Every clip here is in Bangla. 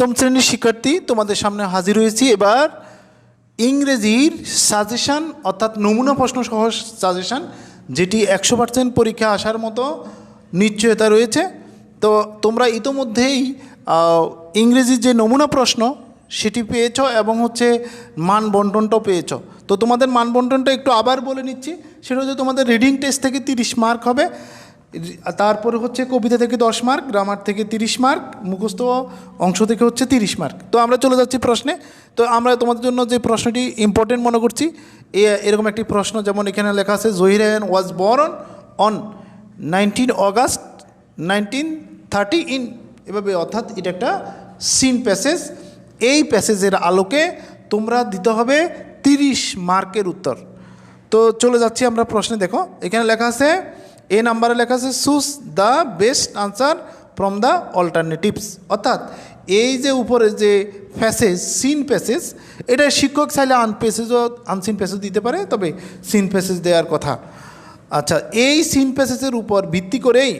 সপ্তম শ্রেণির শিক্ষার্থী তোমাদের সামনে হাজির হয়েছি। এবার ইংরেজির সাজেশান অর্থাৎ নমুনা প্রশ্ন সহ সাজেশান যেটি একশো পার্সেন্ট পরীক্ষা আসার মতো নিশ্চয়তা রয়েছে। তো তোমরা ইতোমধ্যেই ইংরেজির যে নমুনা প্রশ্ন, সেটি পেয়েছ এবং হচ্ছে মান বন্টনটাও পেয়েছ। তো তোমাদের মান বন্টনটা একটু আবার বলে নিচ্ছি। সেটা হচ্ছে তোমাদের রিডিং টেস্ট থেকে তিরিশ মার্ক হবে। তারপরে হচ্ছে কবিতা থেকে দশ মার্ক, গ্রামার থেকে তিরিশ মার্ক, মুখস্থ অংশ থেকে হচ্ছে তিরিশ মার্ক। তো আমরা চলে যাচ্ছি প্রশ্নে। তো আমরা তোমাদের জন্য যে প্রশ্নটি ইম্পর্টেন্ট মনে করছি, এ এরকম একটি প্রশ্ন যেমন এখানে লেখা আছে Zahir Raihan was born on nineteen August nineteen thirty in এভাবে অর্থাৎ এটা একটা সিন প্যাসেজ এই প্যাসেজের আলোকে তোমরা দিতে হবে তিরিশ মার্কের উত্তর। তো চলে যাচ্ছি আমরা প্রশ্নে, দেখো, এখানে লেখা আছে এ নাম্বারে লেখা আছে choose the best answer from the alternatives অর্থাৎ এই যে উপরে যে প্যাসেজ সিন প্যাসেজ এটা শিক্ষক চাইলে আন প্যাসেজও আনসিন প্যাসেজ দিতে পারে, তবে সিন প্যাসেজ দেওয়ার কথা। আচ্ছা এই সিন প্যাসেজের উপর ভিত্তি করেই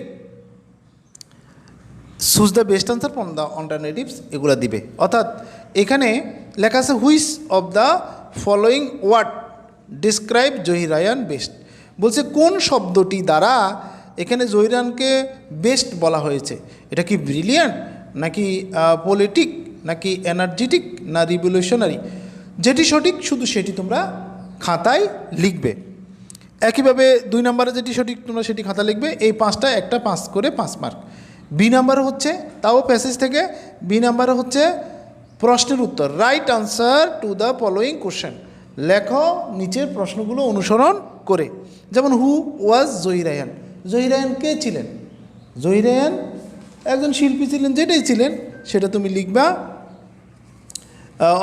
choose the best answer from the alternatives এগুলো দিবে। অর্থাৎ এখানে লেখা আছে which of the following word describe Zahir Raihan best বলছে, কোন শব্দটি দ্বারা এখানে জহিরানকে বেস্ট বলা হয়েছে? এটা কি ব্রিলিয়ান্ট নাকি পলিটিক নাকি এনার্জেটিক না রিভলিউশনারি যেটি সঠিক, শুধু সেটি তোমরা খাতায় লিখবে। একইভাবে দুই নম্বরে যেটি সঠিক, তোমরা সেটি খাতা লিখবে। এই পাঁচটা, একটা পাঁচ করে পাঁচ মার্ক বি নাম্বার হচ্ছে, তাও প্যাসেজ থেকে, বি নাম্বারে হচ্ছে প্রশ্নের উত্তর। Write answer to the following question লেখো, নিচের প্রশ্নগুলো অনুসরণ করে। যেমন হু ওয়াজ জহিরায়ান জহিরায়ান কে ছিলেন? জহিরায়ান একজন শিল্পী ছিলেন, যেটাই ছিলেন, সেটা তুমি লিখবা।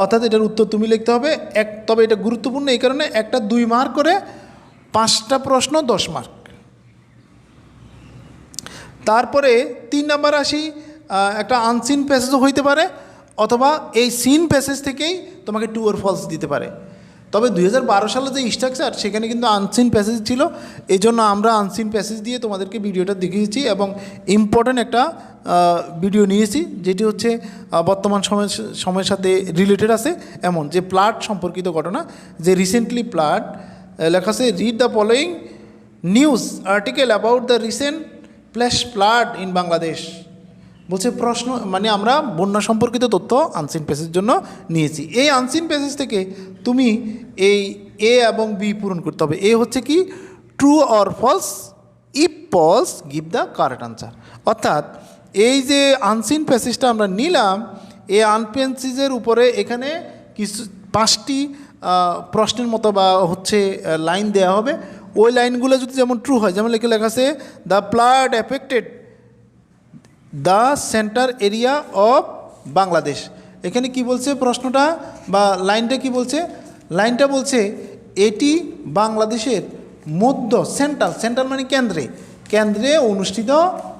অর্থাৎ এটার উত্তর তুমি লিখতে হবে। এক, তবে এটা গুরুত্বপূর্ণ এই কারণে একটা দুই মার্ক করে পাঁচটা প্রশ্ন দশ মার্ক। তারপরে তিন নাম্বার আসি একটা আনসিন প্যাসেজও হইতে পারে, অথবা এই সিন প্যাসেজ থেকেই তোমাকে টু ওর ফলস দিতে পারে। তবে দু হাজার বারো সালে যে স্ট্রাকচার সেখানে কিন্তু আনসিন প্যাসেজ ছিল। এই জন্য আমরা আনসিন প্যাসেজ দিয়ে তোমাদেরকে ভিডিওটা দেখিয়েছি এবং ইম্পর্ট্যান্ট একটা ভিডিও নিয়েছি, যেটি হচ্ছে বর্তমান সময় সময়ের সাথে রিলেটেড আছে। এমন যে প্লাট সম্পর্কিত ঘটনা, যে রিসেন্টলি প্লাট লেখা আছে read the following news article about the recent flash flood in Bangladesh বলছে প্রশ্ন মানে আমরা বন্যা সম্পর্কিত তথ্য আনসিন প্যাসেজের জন্য নিয়েছি। এই আনসিন প্যাসেজ থেকে তুমি এই এ এবং বি পূরণ করতে হবে। এ হচ্ছে কি? True or false if false give the correct answer অর্থাৎ এই যে আনসিন প্যাসেজটা আমরা নিলাম, এই আনপেন্সিজের উপরে এখানে কিছু, পাঁচটি প্রশ্নের মতো বা হচ্ছে লাইন দেওয়া হবে। ওই লাইনগুলো যদি যেমন ট্রু হয়, যেমন লেখে লেখা আছে the flood affected the centre area of Bangladesh. এখানে কি বলছে প্রশ্নটা? বা লাইনটা কি বলছে? লাইনটা বলছে, এটি বাংলাদেশের মধ্য, সেন্ট্রাল। সেন্ট্রাল মানে কেন্দ্রে। কেন্দ্রে অনুষ্ঠিত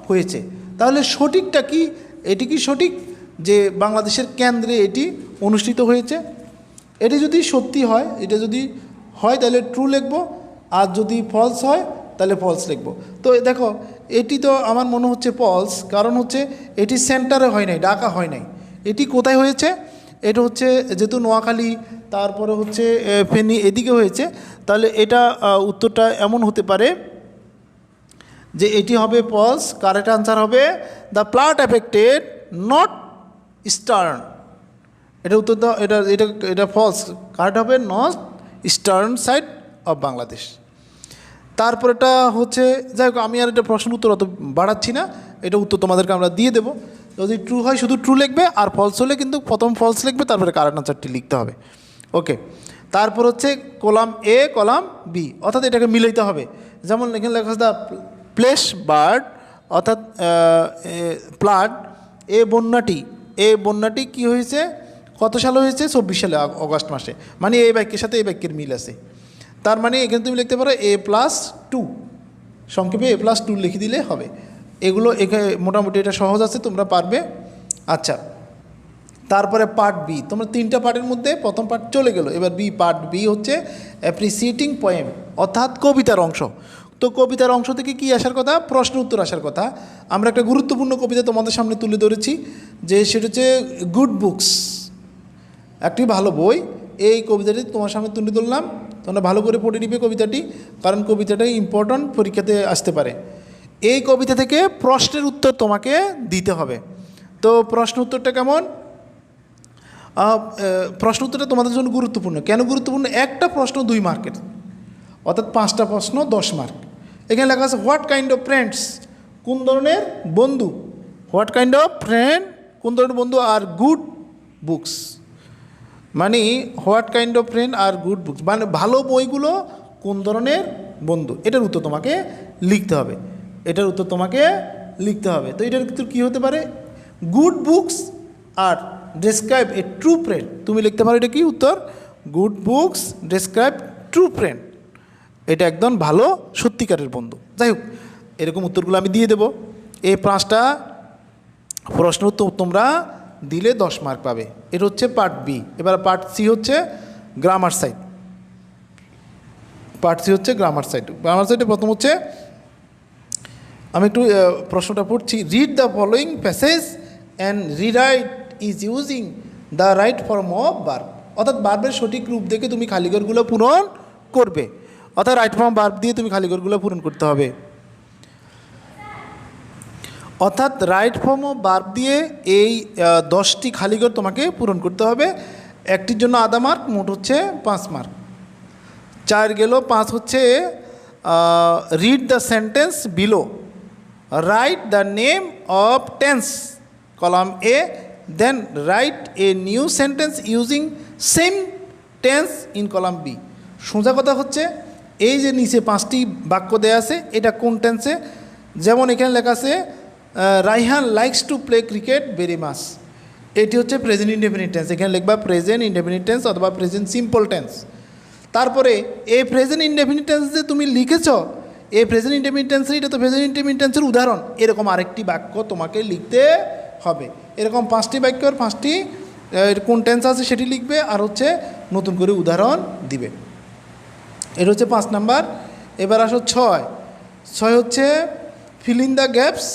হয়েছে। তাহলে সঠিকটা কি? এটি কি সঠিক? যে বাংলাদেশের কেন্দ্রে এটি অনুষ্ঠিত হয়েছে? এটি যদি সত্যি হয়, এটা যদি হয়, তাহলে ট্রু লিখব। আর যদি ফলস হয়, তাহলে ফলস লিখব। তো দেখো এটি তো আমার মনে হচ্ছে পলস কারণ হচ্ছে এটি সেন্টারে হয় নাই, ঢাকা হয় নাই। এটি কোথায় হয়েছে? এটা হচ্ছে যেহেতু নোয়াখালী, তারপরে হচ্ছে ফেনী এদিকে হয়েছে। তাহলে এটা উত্তরটা এমন হতে পারে যে এটি হবে পলস কারেক্ট আনসার হবে the flood affected north eastern এটা উত্তর এটা এটা এটা ফলস কারেক্ট হবে north eastern side of Bangladesh তারপরেটা হচ্ছে, যাই হোক, আমি আর এটা প্রশ্ন উত্তর অত বাড়াচ্ছি না। এটা উত্তর তোমাদেরকে আমরা দিয়ে দেবো। যদি ট্রু হয়, শুধু ট্রু লিখবে, আর ফলস হলে কিন্তু প্রথম ফলস লিখবে, তারপরে কারেক্ট আনসারটি লিখতে হবে। ওকে তারপর হচ্ছে কলাম এ কলাম বি অর্থাৎ এটাকে মিলাইতে হবে। যেমন এখানে লেখা আছে দ্য প্লেস বার্ড অর্থাৎ প্লাড এ বন্যাটি। এ বন্যাটি কি হয়েছে? কত সালে হয়েছে? চব্বিশ সালে অগস্ট মাসে। মানে এই বাক্যের সাথে এই বাক্যের মিল আছে। তার মানে এখানে তুমি লিখতে পারো এ প্লাস টু সংক্ষেপে এ প্লাস টু লিখে দিলে হবে। এগুলো এখানে মোটামুটি এটা সহজ আছে, তোমরা পারবে। আচ্ছা তারপরে পার্ট বি তোমরা তিনটা পার্টের মধ্যে প্রথম পার্ট চলে গেল। এবার বি পার্ট বি হচ্ছে অ্যাপ্রিসিয়েটিং পয়েম অর্থাৎ কবিতার অংশ। তো কবিতার অংশ থেকে কি আসার কথা? প্রশ্ন উত্তর আসার কথা। আমরা একটা গুরুত্বপূর্ণ কবিতা তোমাদের সামনে তুলে ধরেছি, যে সেটা হচ্ছে গুড বুকস একটি ভালো বই। এই কবিতাটি তোমার সামনে তুলে ধরলাম। তোমরা ভালো করে পড়ে নিবে কবিতাটি, কারণ কবিতাটা ইম্পর্ট্যান্ট পরীক্ষাতে আসতে পারে। এই কবিতা থেকে প্রশ্নের উত্তর তোমাকে দিতে হবে। তো প্রশ্ন উত্তরটা কেমন? প্রশ্ন উত্তরটা তোমাদের জন্য গুরুত্বপূর্ণ। কেন গুরুত্বপূর্ণ? একটা প্রশ্ন দুই মার্কের। অর্থাৎ পাঁচটা প্রশ্ন দশ মার্ক। এখানে লেখা আছে হোয়াট কাইন্ড অফ ফ্রেন্ডস কোন ধরনের বন্ধু? হোয়াট কাইন্ড অফ ফ্রেন্ড কোন ধরনের বন্ধু? আর গুড বুকস মানে what kind of friend are good books? মানে ভালো বইগুলো কোন ধরনের? বন্ধু। এটার উত্তর তোমাকে লিখতে হবে। এটার উত্তর তোমাকে লিখতে হবে। তো এটার উত্তর কী হতে পারে? Good books R describe a true friend তুমি লিখতে পারো এটা কি উত্তর? Good books, describe, true friend এটা একদম ভালো, সত্যিকারের বন্ধু। যাই হোক, এরকম উত্তরগুলো আমি দিয়ে দেবো। এই পাঁচটা প্রশ্ন উত্তর তোমরা দিলে দশ মার্ক পাবে। এটা হচ্ছে পার্ট বি এবার পার্ট সি হচ্ছে গ্রামার সাইড পার্ট সি হচ্ছে গ্রামার সাইড গ্রামার সাইডে প্রথম হচ্ছে, আমি একটু প্রশ্নটা পড়ছি। Read the following passage and rewrite is using the right form of verb অর্থাৎ বার্বের সঠিক রূপ দেখে তুমি খালিঘরগুলো পূরণ করবে। অর্থাৎ রাইট ফর্ম বার্ব দিয়ে তুমি খালিঘরগুলো পূরণ করতে হবে। অর্থাৎ রাইট ফর্ম অফ বার্ব দিয়ে এই দশটি খালিঘর তোমাকে পূরণ করতে হবে। একটির জন্য আধা মার্ক মোট হচ্ছে পাঁচ মার্ক চার গেল, পাঁচ হচ্ছে read the sentence below write the name of tense column A then write a new sentence using same tense in column B সোজা কথা হচ্ছে, এই যে নিচে পাঁচটি বাক্য দেয়া আছে, এটা কোন টেন্সে যেমন এখানে লেখা আছে Raihan likes to play cricket very much এটি হচ্ছে প্রেজেন্ট ইন্ডেফিনিট টেন্স এখানে লিখবা প্রেজেন্ট ইন্ডেফিনিট টেন্স অথবা প্রেজেন্ট সিম্পল টেন্স তারপরে, এই প্রেজেন্ট ইন্ডেফিনিট টেন্স যে তুমি লিখেছ, এই প্রেজেন্ট ইন্ডেফিনিট টেন্স এটা তো প্রেজেন্ট ইন্ডেফিনিট টেন্সের উদাহরণ। এরকম আরেকটি বাক্য তোমাকে লিখতে হবে। এরকম পাঁচটি বাক্যর পাঁচটি কোন টেন্স আছে সেটি লিখবে আর হচ্ছে নতুন করে উদাহরণ দিবে। এটা হচ্ছে পাঁচ নাম্বার। এবার আসো ছয়। ছয় হচ্ছে fill in the gaps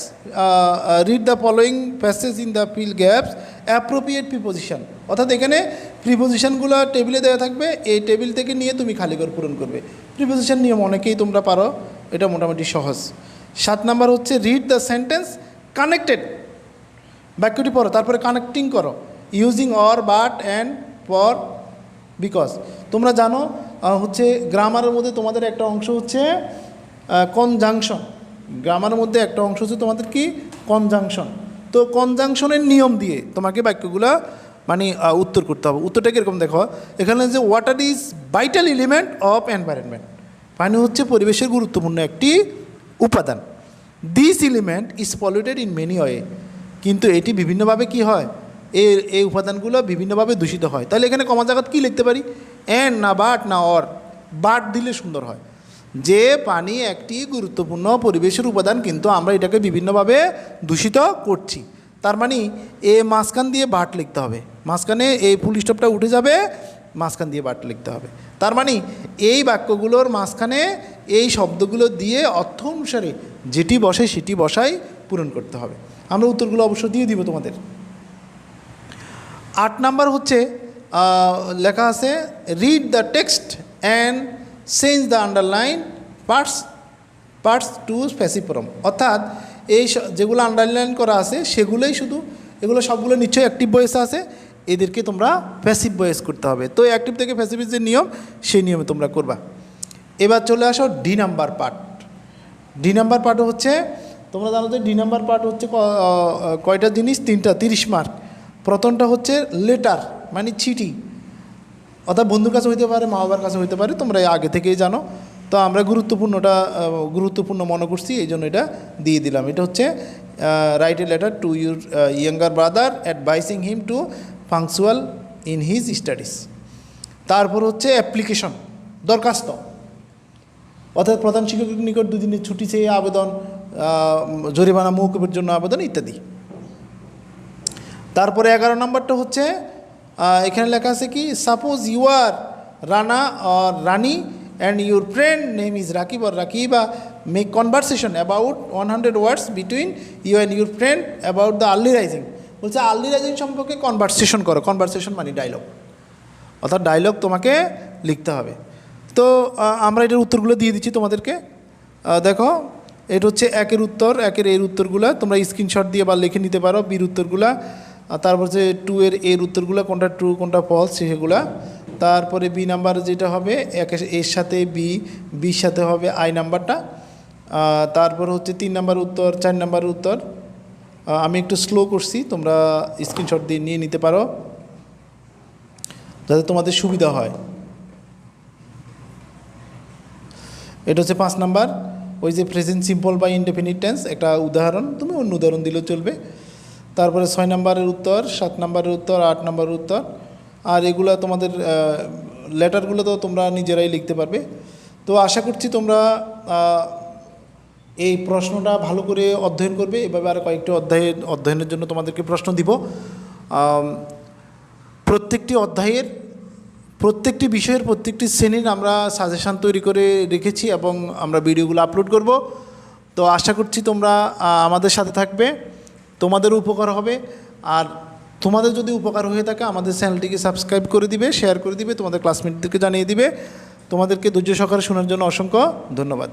read the following passage in the fill gaps appropriate preposition অর্থাৎ এখানে প্রিপোজিশনগুলো টেবিলে দেওয়া থাকবে, এই টেবিল থেকে নিয়ে তুমি খালি করে পূরণ করবে। প্রিপোজিশন নিয়ম অনেকেই তোমরা পারো, এটা মোটামুটি সহজ। সাত নাম্বার হচ্ছে রিড দ্য সেন্টেন্স কানেক্টেড বাক্যটি পড়ো, তারপরে কানেক্টিং করো। Using or but and for because তোমরা জানো হচ্ছে গ্রামারের মধ্যে তোমাদের একটা অংশ হচ্ছে কনজাংশন গ্রামারের মধ্যে একটা অংশ হচ্ছে তোমাদের কি? কনজাংশন তো কনজাংশনের নিয়ম দিয়ে তোমাকে বাক্যগুলো মানে উত্তর করতে হবে। উত্তরটা কীরকম দেখো? এখানে যে water is vital element of environment পানি হচ্ছে পরিবেশের গুরুত্বপূর্ণ একটি উপাদান। This element is polluted in many way কিন্তু এটি বিভিন্নভাবে কি হয়? এর, এই উপাদানগুলো বিভিন্নভাবে দূষিত হয়। তাহলে এখানে কমা জায়গাত কী লিখতে পারি? অ্যান্ড না বাট না অর বাট দিলে সুন্দর হয়। যে পানি একটি গুরুত্বপূর্ণ পরিবেশের উপাদান, কিন্তু আমরা এটাকে বিভিন্নভাবে দূষিত করছি। তার মানে এ মাঝখান দিয়ে বাট লিখতে হবে। মাঝখানে এই ফুল স্টপটা উঠে যাবে, মাঝখান দিয়ে বাট লিখতে হবে। তার মানে এই বাক্যগুলোর মাঝখানে এই শব্দগুলো দিয়ে অর্থ অনুসারে যেটি বসে সেটি বসাই পূরণ করতে হবে। আমরা উত্তরগুলো অবশ্য দিয়ে দিব তোমাদের। আট নাম্বার হচ্ছে লেখা আছে read the text and change the underline parts parts to specified form অর্থাৎ এই যেগুলো আন্ডারলাইন করা আছে, সেগুলোই শুধু, এগুলো সবগুলো নিশ্চয়ই অ্যাক্টিভ বয়েস আছে, এদেরকে তোমরা প্যাসিভ বয়েস করতে হবে। তো অ্যাক্টিভ থেকে প্যাসিভের যে নিয়ম, সেই নিয়মে তোমরা করবা। এবার চলে আসো D number part D number part হচ্ছে, তোমরা জানো যে ডি নাম্বার পার্ট হচ্ছে কয়টা জিনিস? তিনটা, তিরিশ মার্ক প্রথমটা হচ্ছে লেটার মানে চিঠি। অর্থাৎ বন্ধুর কাছে হইতে পারে, মা বাবার কাছে হইতে পারে, তোমরা আগে থেকেই জানো। তো আমরা গুরুত্বপূর্ণটা গুরুত্বপূর্ণ মনে করছি, এই জন্য এটা দিয়ে দিলাম। এটা হচ্ছে write a letter to your younger brother advising him to punctual in his studies তারপর হচ্ছে অ্যাপ্লিকেশন দরখাস্ত। অর্থাৎ প্রধান শিক্ষকের নিকট দুদিনের ছুটি চেয়ে আবেদন জরিমানা মৌকুবের জন্য আবেদন ইত্যাদি। তারপরে এগারো নম্বরটা হচ্ছে এখানে লেখা আছে কি suppose you are Rana or Rani and your friend name is Rakib or Rakiba make conversation about one hundred words between you and your friend about the early rising বলছে আর্লি রাইজিং সম্পর্কে কনভারসেশন করো কনভারসেশন মানে ডায়লগ অর্থাৎ ডায়লগ তোমাকে লিখতে হবে। তো আমরা এটার উত্তরগুলো দিয়ে দিচ্ছি তোমাদেরকে। দেখো, এটা হচ্ছে একের উত্তর, একের এর উত্তরগুলো, তোমরা স্ক্রিনশট দিয়ে বা লিখে নিতে পারো, বির উত্তরগুলা। তারপর যে টু এর এর উত্তরগুলো, কোনটা ট্রু কোনটা ফলস সেগুলা। তারপরে বি নাম্বার যেটা হবে এর সাথে বি বির সাথে হবে আই নাম্বারটা তারপর হচ্ছে তিন নাম্বার উত্তর, চার নাম্বার উত্তর। আমি একটু স্লো করছি, তোমরা স্ক্রিনশট দিয়ে নিয়ে নিতে পারো। যাতে তোমাদের সুবিধা হয়। এটা হচ্ছে পাঁচ নাম্বার ওই যে প্রেজেন্ট সিম্পল বা ইনডেফিনিট টেন্স একটা উদাহরণ। তুমি অন্য উদাহরণ দিলেও চলবে। তারপরে ছয় নম্বরের উত্তর, সাত নম্বরের উত্তর, আট নম্বরের উত্তর। আর এগুলা তোমাদের লেটারগুলো তো তোমরা নিজেরাই লিখতে পারবে। তো আশা করছি তোমরা এই প্রশ্নটা ভালো করে অধ্যয়ন করবে। এভাবে আর কয়েকটি অধ্যায়ের অধ্যয়নের জন্য তোমাদেরকে প্রশ্ন দিব। প্রত্যেকটি অধ্যায়ের, প্রত্যেকটি বিষয়ের প্রত্যেকটি শ্রেণির আমরা সাজেশান তৈরি করে রেখেছি এবং আমরা ভিডিওগুলো আপলোড করব। তো আশা করছি তোমরা আমাদের সাথে থাকবে। তোমাদের উপকার হবে। আর তোমাদের যদি উপকার হয়ে থাকে, আমাদের চ্যানেলটিকে সাবস্ক্রাইব করে দিবে, শেয়ার করে দিবে, তোমাদের ক্লাসমেটদেরকে জানিয়ে দিবে। তোমাদেরকে ধৈর্য সহকারে শোনার জন্য অসংখ্য ধন্যবাদ।